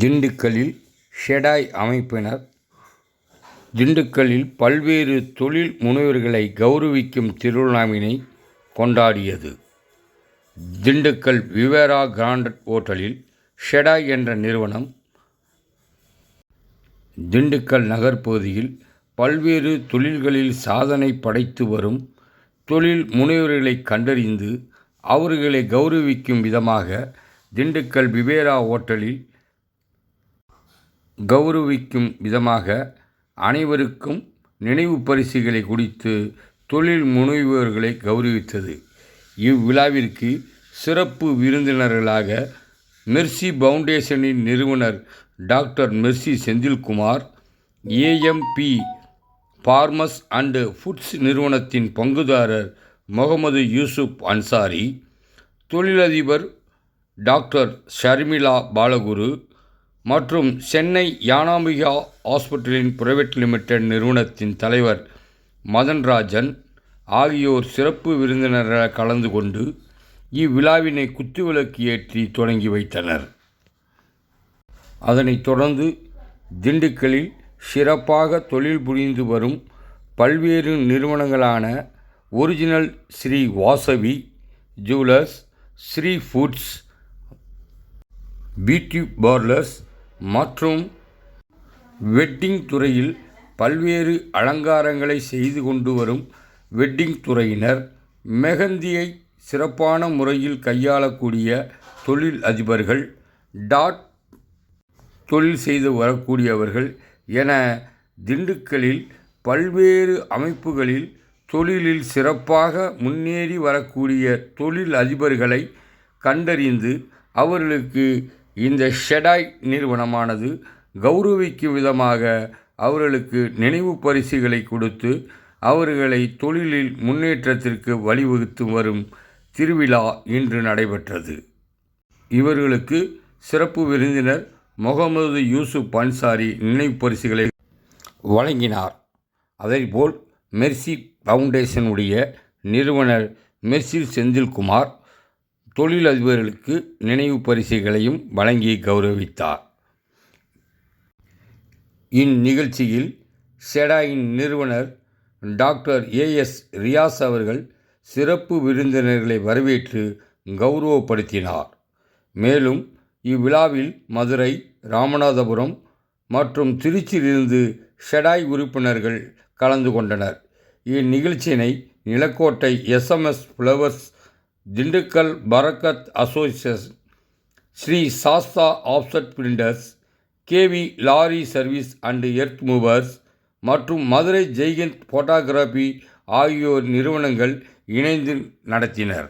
திண்டுக்கல்லில் ஷெடாய் அமைப்பினர். திண்டுக்கல்லில் பல்வேறு தொழில் முனைவர்களை கௌரவிக்கும் திருவிழாவினை கொண்டாடியது. திண்டுக்கல் விவேரா கிராண்ட் ஓட்டலில் ஷெடாய் என்ற நிறுவனம் திண்டுக்கல் நகர்ப்பகுதியில் பல்வேறு தொழில்களில் சாதனை படைத்து வரும் தொழில் முனைவர்களை கண்டறிந்து அவர்களை கௌரவிக்கும் விதமாக திண்டுக்கல் விவேரா ஓட்டலில் கௌரவிக்கும் விதமாக அனைவருக்கும் நினைவு பரிசுகளை கொடுத்து தொழில் முனைவோர்களை கௌரவித்தது. இவ்விழாவிற்கு சிறப்பு விருந்தினர்களாக மெர்சி பவுண்டேஷனின் நிறுவனர் doctor Mercy Senthilkumar AMP pharmas and foods நிறுவனத்தின் பங்குதாரர் முகமது யூசுப் அன்சாரி தொழிலதிபர் டாக்டர் ஷர்மிளா பாலகுரு மற்றும் சென்னை யானாம்பிகா ஹாஸ்பிட்டலின் பிரைவேட் லிமிடெட் நிறுவனத்தின் தலைவர் மதன்ராஜன் ஆகியோர் சிறப்பு விருந்தினராக கலந்து கொண்டு இவ்விழாவினை குத்துவிளக்கு ஏற்றி தொடங்கி வைத்தனர். அதனைத் தொடர்ந்து திண்டுக்கலில் சிறப்பாக தொழில் புரிந்து வரும் பல்வேறு நிறுவனங்களான original Sri Vasavi jewellers Sri foods beauty parlours மற்றும் வெட்டிங் துறையில் பல்வேறு அலங்காரங்களை செய்து கொண்டு வரும் வெட்டிங் துறையினர் மெஹந்தியை சிறப்பான முறையில் கையாளக்கூடிய தொழில் அதிபர்கள் டாட் தொழில் செய்து வரக்கூடியவர்கள் என திண்டுக்கலில் பல்வேறு அமைப்புகளில் தொழிலில் சிறப்பாக முன்னேறி வரக்கூடிய தொழில் அதிபர்களை கண்டறிந்து அவர்களுக்கு இந்த ஷெடாய் நிறுவனமானது கௌரவிக்கும் விதமாக அவர்களுக்கு நினைவு பரிசுகளை கொடுத்து அவர்களை தொழிலில் முன்னேற்றத்திற்கு வழிவகுத்து வரும் திருவிழா இன்று நடைபெற்றது. இவர்களுக்கு சிறப்பு விருந்தினர் முகமது யூசுப் அன்சாரி நினைவு பரிசுகளை வழங்கினார். அதேபோல் மெர்சி ஃபவுண்டேஷனுடைய நிறுவனர் மெர்சில் செந்தில்குமார் தொழிலதிபர்களுக்கு நினைவு பரிசுகளையும் வழங்கி கௌரவித்தார். இந்நிகழ்ச்சியில் செடாயின் நிறுவனர் டாக்டர் ஏஎஸ் ரியாஸ் அவர்கள் சிறப்பு விருந்தினர்களை வரவேற்று கௌரவப்படுத்தினார். மேலும் இவ்விழாவில் மதுரை ராமநாதபுரம் மற்றும் திருச்சியிலிருந்து ஷெடாய் உறுப்பினர்கள் கலந்து கொண்டனர். இந்நிகழ்ச்சியினை Nilakottai SMS flowers Dindigul Barakath association Shri Sastha offset printers KV lorry service and earth movers மற்றும் மதுரை ஜெய்கந்த் ஃபோட்டோகிராஃபி ஆகியோர் நிறுவனங்கள் இணைந்து நடத்தினர்.